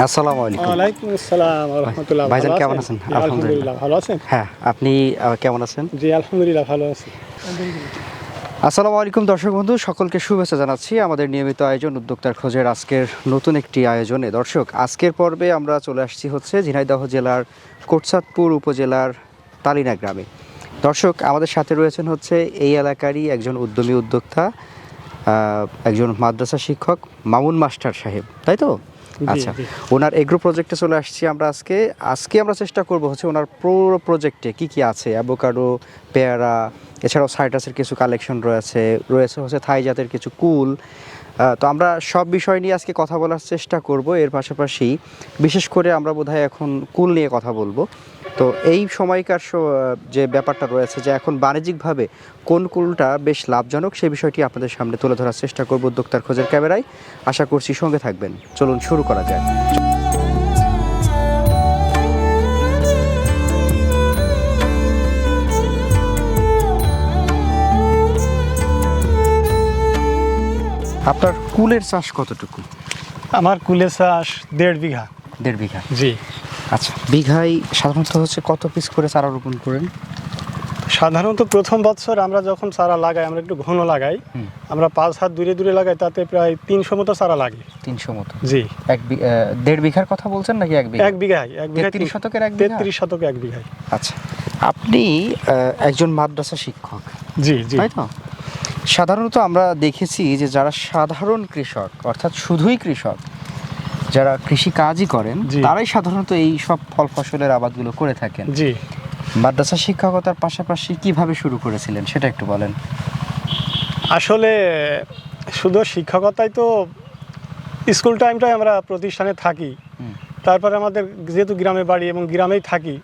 আসসালামু আলাইকুম। ওয়ালাইকুম আসসালাম রহমতুল্লাহ। ভাইজান কেমন আছেন? আলহামদুলিল্লাহ ভালো আছেন? হ্যাঁ আপনি কেমন আছেন? জি আলহামদুলিল্লাহ ভালো আছি। আসসালামু আলাইকুম দর্শক বন্ধু। সকলকে শুভেচ্ছা জানাচ্ছি আমাদের নিয়মিত আয়োজন উদ্যোক্তার খোঁজের আজকের নতুন একটি আয়োজনে। দর্শক আজকের পর্বে আমরা চলে আসছি হচ্ছে ঝিনাইদহ জেলার কোটসাদপুর উপজেলার তালিনা গ্রামে। দর্শক আমাদের সাথে রয়েছেন হচ্ছে এই এলাকারই একজন উদ্যমী উদ্যোক্তা একজন মাদ্রাসা শিক্ষক মামুন মাস্টার সাহেব। তাই তো? আচ্ছা ওনার এগ্রো প্রজেক্টে চলে আসছি আমরা আজকে। আজকে আমরা চেষ্টা করব হচ্ছে ওনার পুরো প্রজেক্টে কি কি আছে? অ্যাভোকাডো পেয়ারা এছাড়াও সাইটাসের কিছু কালেকশন রয়েছে রয়েছে হচ্ছে থাই জাতের কিছু কুল। তো আমরা সব বিষয় নিয়ে আজকে কথা বলার চেষ্টা করব। এর পাশাপাশি বিশেষ করে আমরা বোধহয় এখন কুল নিয়ে কথা বলব। তো এই সময়কার যে ব্যাপারটা রয়েছে যে এখন বাণিজ্যিকভাবে কোন কুলটা বেশ লাভজনক সেই বিষয়টি আপনাদের সামনে তুলে ধরার চেষ্টা করব উদ্যোক্তার খোঁজের ক্যামেরায়। আশা করছি সঙ্গে থাকবেন। চলুন শুরু করা যায় আপনার কুলের চাষ কতটুকু? আমার কুলের চাষ দেড় বিঘা। দেড় বিঘা। জি। আচ্ছা। বিঘায় সাধারণত হচ্ছে কত পিস করে চারা রোপণ করেন? সাধারণত প্রথম বছর আমরা যখন চারা লাগাই আমরা একটু ঘন লাগাই। আমরা পাঁচ হাত দূরে দূরে লাগাই তাতে প্রায় তিনশো মতো চারা লাগে। তিনশো মতো? জি। এক দেড় বিঘার কথা বলছেন নাকি এক বিঘা? এক বিঘায় এক বিঘা তিরিশ শতকের এক তেত্রিশ শতক এক বিঘায়। আচ্ছা। আপনি একজন মাদ্রাসা শিক্ষক। জি জি। তাই তো? সাধারণত আমরা দেখেছি যে যারা সাধারণ কৃষক অর্থাৎ শুধুই কৃষক যারা কৃষি কাজই করেন। তারাই সাধারণত এই সব ফল ফসলের আবাদগুলো করে থাকেন। জি। মাদ্রাসা শিক্ষকতার পাশাপাশি কীভাবে শুরু করেছিলেন সেটা একটু বলেন। আসলে শুধু শিক্ষকতাই তো স্কুল টাইমটাই আমরা প্রতিষ্ঠানে থাকি। তারপরে আমাদের যেহেতু গ্রামে বাড়ি এবং গ্রামেই থাকি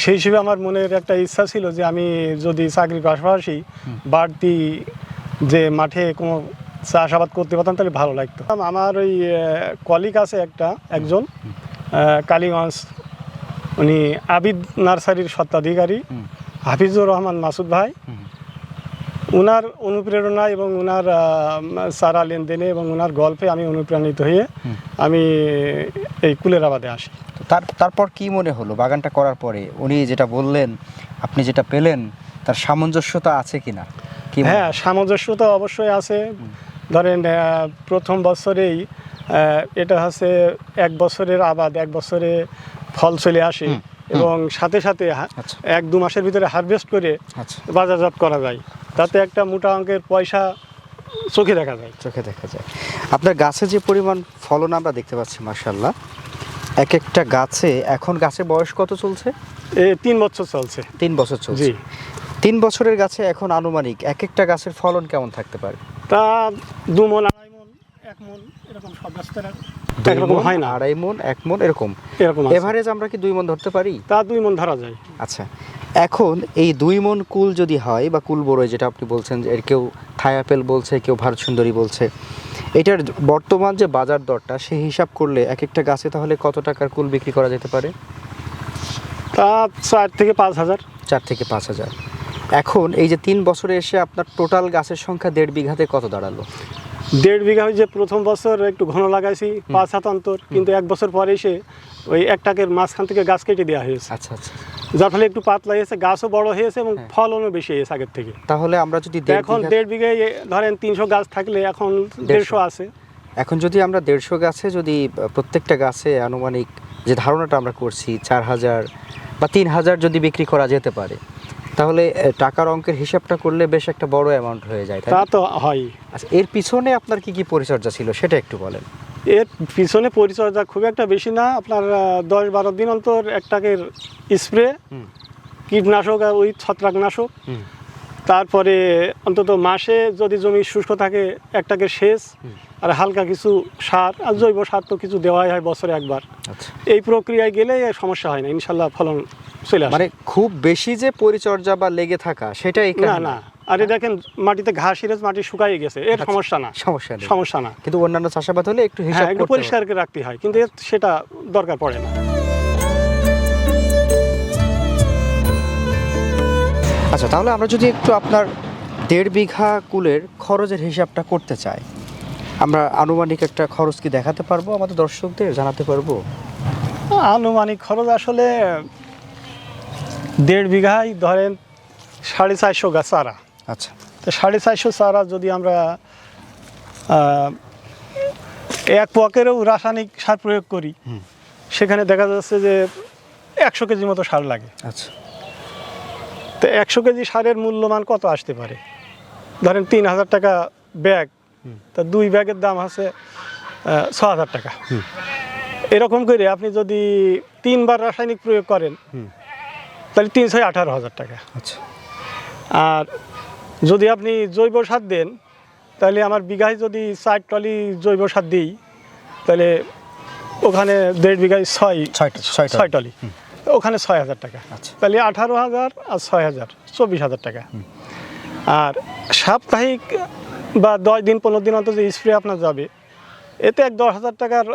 সেই হিসেবে আমার মনের একটা ইচ্ছা ছিল যে আমি যদি চাকরির পাশাপাশি বাড়তি যে মাঠে কোনো চাষাবাদ করতে পারতাম তাহলে ভালো লাগতো। আমার ওই কলিগ আছে একটা একজন কালীগঞ্জ। উনি আবিদ নার্সারির স্বত্বাধিকারী হুম। হাফিজুর রহমান মাসুদ ভাই। ওনার অনুপ্রেরণা এবং ওনার সারা লেনদেনে এবং ওনার গল্পে আমি অনুপ্রাণিত হয়ে আমি এই কুলের আবাদে আসি। তার তারপর কি মনে হলো বাগানটা করার পরে? উনি যেটা বললেন আপনি যেটা পেলেন তার সামঞ্জস্যতা আছে কিনা? কি হ্যাঁ সামঞ্জস্য তো অবশ্যই আছে। ধরেন প্রথম বছরেই এটা হচ্ছে এক বছরের আবাদ এক বছরে ফল চলে আসে এবং সাথে সাথে আচ্ছা। এক দু মাসের ভিতরে হারভেস্ট করে আচ্ছা। বাজারজাত করা যায়। তাতে একটা মোটা অঙ্কের পয়সা চোখে দেখা যায়। চোখে দেখা যায়। আপনার গাছে যে পরিমাণ ফলন আমরা দেখতে পাচ্ছি মার্শাল্লাহ এক একটা গাছে এখন গাছের বয়স কত চলছে? এ তিন বছর চলছে। তিন বছর চলছে। জি। তিন বছরের গাছে এখন আনুমানিক এক একটা গাছের ফলন কেমন থাকতে পারে? তা দু মন আড়াই মন এক মন এরকম সব একরকম হয় না। আড়াই মন এক মন এরকম? এরকম এভারেজ আমরা কি দুই মন ধরতে পারি? তা দুই মন ধরা যায়। আচ্ছা। এখন এই দুই মন কুল যদি হয় বা কুল বড়ই যেটা আপনি বলছেন যে এর কেউ থাই আপেল বলছে কেউ ভারত সুন্দরী বলছে এটার বর্তমান যে বাজার দরটা সেই হিসাব করলে এক একটা গাছে তাহলে কত টাকার কুল বিক্রি করা যেতে পারে? তা চার থেকে পাঁচ হাজার। চার থেকে পাঁচ হাজার। এখন এই যে তিন বছরে এসে আপনার টোটাল গাছের সংখ্যা দেড় বিঘাতে কত দাঁড়াল? দেড় বিঘা ওই যে প্রথম বছর একটু ঘন লাগাইছি পাঁচ হাত অন্তর কিন্তু এক বছর পরে এসে ওই এক টাকের মাঝখান থেকে গাছ কেটে দেওয়া হয়েছে। আচ্ছা আচ্ছা। যার ফলে একটু পাতলা হয়েছে গাছও বড় হয়েছে এবং ফলনও বেশি হয়েছে আগের থেকে। তাহলে আমরা যদি এখন দেড় বিঘায় ধরেন তিনশো গাছ থাকলে এখন দেড়শো। আছে। এখন যদি আমরা দেড়শো গাছে যদি প্রত্যেকটা গাছে আনুমানিক যে ধারণাটা আমরা করছি চার হাজার বা তিন হাজার যদি বিক্রি করা যেতে পারে তাহলে টাকার অঙ্কের হিসাবটা করলে বেশ একটা বড় অ্যামাউন্ট হয়ে যায় তা তো হয়। আচ্ছা এর পিছনে আপনার কি কি পরিচর্যা ছিল সেটা একটু বলেন। এর পিছনে পরিচর্যা খুব একটা বেশি না আপনার দশ বারো দিন অন্তর এক টাকের স্প্রে কীটনাশক আর ওই ছত্রাকনাশক। তারপরে অন্তত মাসে যদি জমি শুষ্ক থাকে একটাকে সেচ আর হালকা কিছু সার আর জৈব সার তো কিছু দেওয়াই হয় বছরে একবার। আচ্ছা। এই প্রক্রিয়ায় গেলে সমস্যা হয় না ইনশাল্লাহ ফলন চলে মানে খুব বেশি যে পরিচর্যা বা লেগে থাকা সেটা না না। আরে দেখেন মাটিতে ঘাস হিরেজ মাটি শুকাই গেছে। এর সমস্যা না। সমস্যা নেই। সমস্যা না। কিন্তু অন্যান্য চাষাবাদ হলে একটু হিসাব হ্যাঁ একটু পরিষ্কার করে রাখতে হয়। কিন্তু সেটা দরকার পড়ে না। আচ্ছা তাহলে আমরা যদি একটু আপনার দেড় বিঘা কুলের খরচের হিসাবটা করতে চাই আমরা আনুমানিক একটা খরচ কি দেখাতে পারব? আমাদের দর্শকদের জানাতে পারব? আনুমানিক খরচ আসলে দেড় বিঘায় ধরেন সাড়ে চারশো গাছ চারা। আচ্ছা। তো সাড়ে চারশো চারা যদি আমরা এক পকেরও রাসায়নিক সার প্রয়োগ করি সেখানে দেখা যাচ্ছে যে একশো কেজি মতো সার লাগে। আচ্ছা। তো একশো কেজি সারের মূল্যমান কত আসতে পারে? ধরেন তিন হাজার টাকা ব্যাগ তা দুই ব্যাগের দাম আছে ছ হাজার টাকা। এরকম করে আপনি যদি তিনবার রাসায়নিক প্রয়োগ করেন তাহলে তিন ছয় আঠারো হাজার টাকা। আচ্ছা। আর যদি আপনি জৈব সার দেন তাহলে আমার বিঘায় যদি চার টলি জৈব সার দিই তাহলে ওখানে দেড় বিঘায় ছয় ছয় টলি। ওখানে ছয় হাজার টাকা। আচ্ছা। তাহলে আঠারো হাজার আর ছয় হাজার চব্বিশ হাজার টাকা। আর সাপ্তাহিক বা দশ দিন পনেরো দিন অন্তত স্প্রে আপনার যাবে এতে এক দশ হাজার টাকার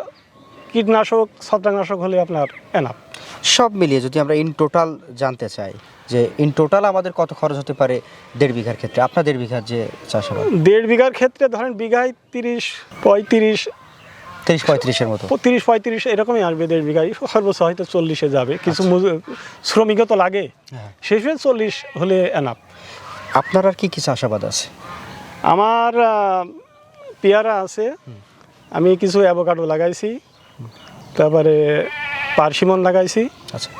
কীটনাশক ছত্রাকনাশক হলে আপনার এনাফ সব মিলিয়ে যদি আমরা ইন টোটাল জানতে চাই যে ইন টোটাল আমাদের কত খরচ হতে পারে দেড় বিঘার ক্ষেত্রে আপনার দেড় বিঘার যে চাষাবাদ? দেড় বিঘার ক্ষেত্রে ধরেন বিঘায় তিরিশ পঁয়ত্রিশ তিরিশ পঁয়ত্রিশের মতো। তিরিশ পঁয়ত্রিশ এরকমই আসবে দেড় বিঘায়। সর্বোচ্চ হয়তো চল্লিশে যাবে। কিছু মজু- শ্রমিকও তো লাগে। হ্যাঁ। শেষে চল্লিশ হলে এনাফ আপনার আর কি কি চাষাবাদ আছে? আমার পেয়ারা আছে। আমি কিছু অ্যাভোকাডো লাগাইছি। তারপরে পার্সিমন লাগাইছি। আচ্ছা।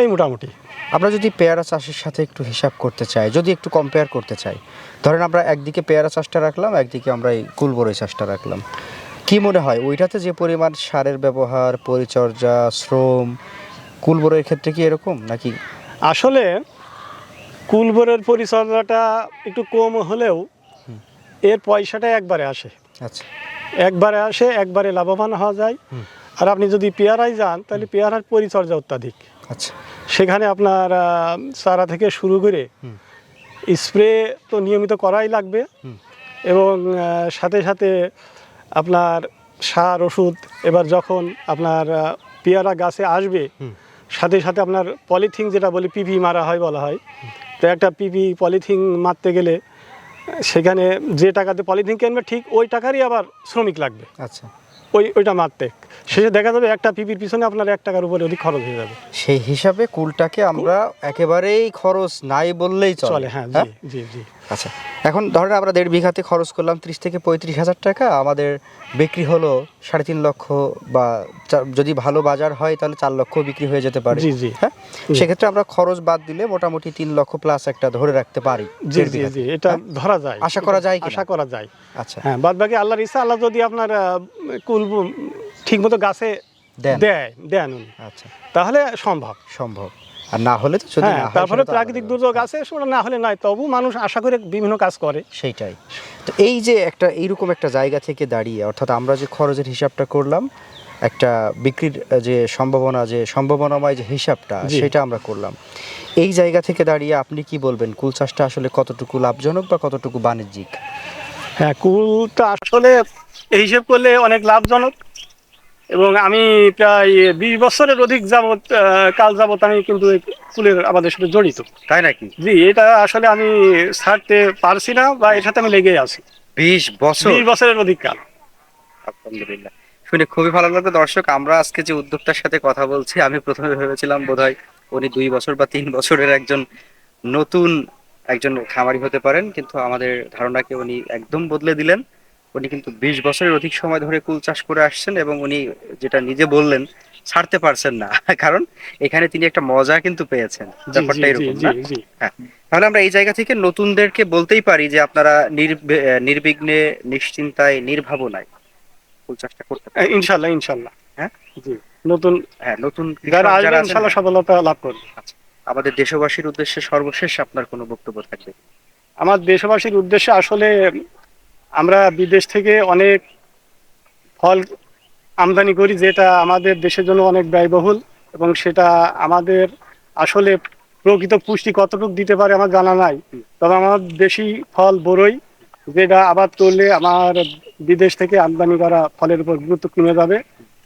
এই মোটামুটি। আমরা যদি পেয়ারা চাষের সাথে একটু হিসাব করতে চাই যদি একটু কম্পেয়ার করতে চাই ধরেন আমরা একদিকে পেয়ারা চাষটা রাখলাম একদিকে আমরা এই কুলবরই চাষটা রাখলাম। কি মনে হয় ওইটাতে যে পরিমাণ সারের ব্যবহার পরিচর্যা শ্রম কুলবরের ক্ষেত্রে কি এরকম নাকি? আসলে কুলবরের পরিচর্যাটা একটু কম হলেও এর পয়সাটা একবারে আসে। আচ্ছা। একবারে আসে একবারে লাভবান হওয়া যায়। আর আপনি যদি পেয়ারায় যান তাহলে পেয়ারার পরিচর্যা অত্যাধিক। আচ্ছা। সেখানে আপনার চারা থেকে শুরু করে স্প্রে তো নিয়মিত করাই লাগবে এবং সাথে সাথে আপনার সার ওষুধ এবার যখন আপনার পেয়ারা গাছে আসবে সাথে সাথে আপনার পলিথিন যেটা বলি পিপি মারা হয় বলা হয় তো একটা পিপি পলিথিন মারতে গেলে সেখানে যে টাকাতে পলিথিন কিনবে ঠিক ওই টাকারই আবার শ্রমিক লাগবে। আচ্ছা। ওই ওইটা মারতে শেষে দেখা যাবে একটা পিপির পিছনে আপনার এক টাকার উপরে অধিক খরচ হয়ে যাবে। সেই হিসাবে কুলটাকে আমরা একেবারেই খরচ নাই বললেই চলে। হ্যাঁ? জি জি জি। আচ্ছা। এখন ধরেন আমরা দেড় বিঘাতে খরচ করলাম ত্রিশ থেকে পঁয়ত্রিশ হাজার টাকা। আমাদের বিক্রি হলো সাড়ে তিন লক্ষ বা যদি ভালো বাজার হয় তাহলে চার লক্ষ বিক্রি হয়ে যেতে পারে। জি, জি। হ্যাঁ? সেক্ষেত্রে আমরা খরচ বাদ দিলে মোটামুটি তিন লক্ষ প্লাস একটা ধরে রাখতে পারি জি জি জি এটা ধরা যায়। আশা করা যায়? আশা করা যায়। আচ্ছা। হ্যাঁ বাদ বাকি আল্লাহর ইচ্ছা আল্লাহ যদি আপনার কুল ঠিক মতো গাছে। দেয় দেন উনি। আচ্ছা। তাহলে সম্ভব। সম্ভব। আর না হলে তো যদি হ্যাঁ তারপরে প্রাকৃতিক দুর্যোগ আছে সেটা না হলে নয়। তবু মানুষ আশা করে বিভিন্ন কাজ করে। সেইটাই। তো এই যে একটা এইরকম একটা জায়গা থেকে দাঁড়িয়ে অর্থাৎ আমরা যে খরচের হিসাবটা করলাম একটা বিক্রির যে সম্ভাবনা যে সম্ভাবনাময় যে হিসাবটা সেটা আমরা করলাম। এই জায়গা থেকে দাঁড়িয়ে আপনি কি বলবেন কুল চাষটা আসলে কতটুকু লাভজনক বা কতটুকু বাণিজ্যিক? হ্যাঁ কুলটা আসলে এই হিসেব করলে অনেক লাভজনক। এবং আমি প্রায় বিশ বছরের অধিক যাবৎ কাল যাবৎ আমি কিন্তু এই কুলের আবাদের সাথে জড়িত। তাই নাকি? জি এটা আসলে আমি ছাড়তে পারছি না বা এর সাথে আমি লেগে আছি। বিশ বছর? বিশ বছরের অধিক কাল। আলহামদুলিল্লাহ। শুনে খুবই ভালো লাগল। দর্শক আমরা আজকে যে উদ্যোক্তার সাথে কথা বলছি আমি প্রথমে ভেবেছিলাম বোধহয় উনি দুই বছর বা তিন বছরের একজন নতুন একজন খামারি হতে পারেন কিন্তু আমাদের ধারণাকে উনি একদম বদলে দিলেন। উনি কিন্তু বিশ বছরের অধিক সময় ধরে কুল চাষ করে আসছেন এবং উনি যেটা নিজে বললেন ছাড়তে পারছেন না। কারণ এখানে তিনি একটা মজা কিন্তু পেয়েছেন। ব্যাপারটা এরকম না। হ্যাঁ। তাহলে আমরা এই জায়গা থেকে নতুনদেরকে বলতেই পারি যে আপনারা নির্বিঘ্নে নিশ্চিন্তায় নির্ভাবনায় ফুল চাষটা করতে পারেন। ইনশাল্লাহ ইনশাল্লাহ। হ্যাঁ? জি। নতুন হ্যাঁ নতুন যারা ইনশাল্লাহ সফলতা লাভ করবে আমাদের দেশবাসীর উদ্দেশ্যে সর্বশেষ আপনার কোনো বক্তব্য থাকবে? আমার দেশবাসীর উদ্দেশ্যে আসলে আমরা বিদেশ থেকে অনেক ফল আমদানি করি যেটা আমাদের দেশের জন্য অনেক ব্যয়বহুল এবং সেটা আমাদের আসলে প্রকৃত পুষ্টি কতটুকু দিতে পারে আমার জানা নাই। তবে আমার দেশি ফল বড়ই, যেটা আবাদ করলে আমার বিদেশ থেকে আমদানি করা ফলের উপর গুরুত্ব কমে যাবে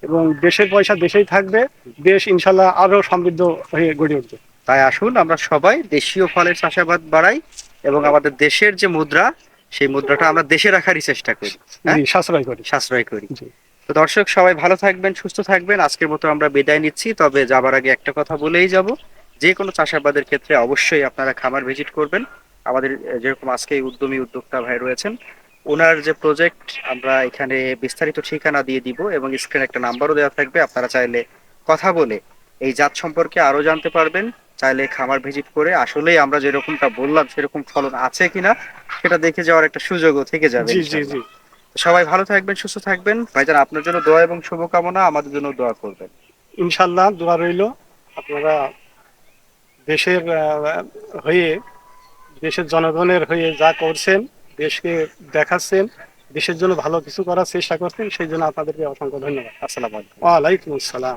এবং দেশের পয়সা দেশেই থাকবে, দেশ ইনশাল্লাহ আরও সমৃদ্ধ হয়ে গড়ে উঠবে। তাই আসুন আমরা সবাই দেশীয় ফলের চাষাবাদ বাড়াই এবং আমাদের দেশের যে মুদ্রা সেই মুদ্রাটা আমরা দেশে রাখারই চেষ্টা করি হ্যাঁ? সাশ্রয় করি। সাশ্রয় করি। তো দর্শক সবাই ভালো থাকবেন সুস্থ থাকবেন। আজকের মতো আমরা বিদায় নিচ্ছি তবে যাবার আগে একটা কথা বলেই যাব। যে কোনো চাষাবাদের ক্ষেত্রে অবশ্যই আপনারা খামার ভিজিট করবেন। আমাদের যেরকম আজকে উদ্যমী উদ্যোক্তা ভাই রয়েছেন ওনার যে প্রজেক্ট আমরা এখানে বিস্তারিত ঠিকানা দিয়ে দিব এবং স্ক্রিনে একটা নাম্বারও দেওয়া থাকবে। আপনারা চাইলে কথা বলে এই জাত সম্পর্কে আরও জানতে পারবেন। চাইলে খামার ভিজিট করে আসলেই আমরা যেরকমটা বললাম সেরকম ফলন আছে কিনা সেটা দেখে যাওয়ার একটা সুযোগও থেকে যাবে জি জি জি। সবাই ভালো থাকবেন সুস্থ থাকবেন। ভাইজান আপনার জন্য দোয়া এবং শুভকামনা আমাদের জন্য দোয়া করবেন। ইনশাল্লাহ দোয়া রইল। আপনারা দেশের হয়ে দেশের জনগণের হয়ে যা করছেন দেশকে দেখাচ্ছেন দেশের জন্য ভালো কিছু করার চেষ্টা করছেন সেই জন্য আপনাদেরকে অসংখ্য ধন্যবাদ। আসসালামু আলাইকুম। ওয়ালাইকুম আসসালাম।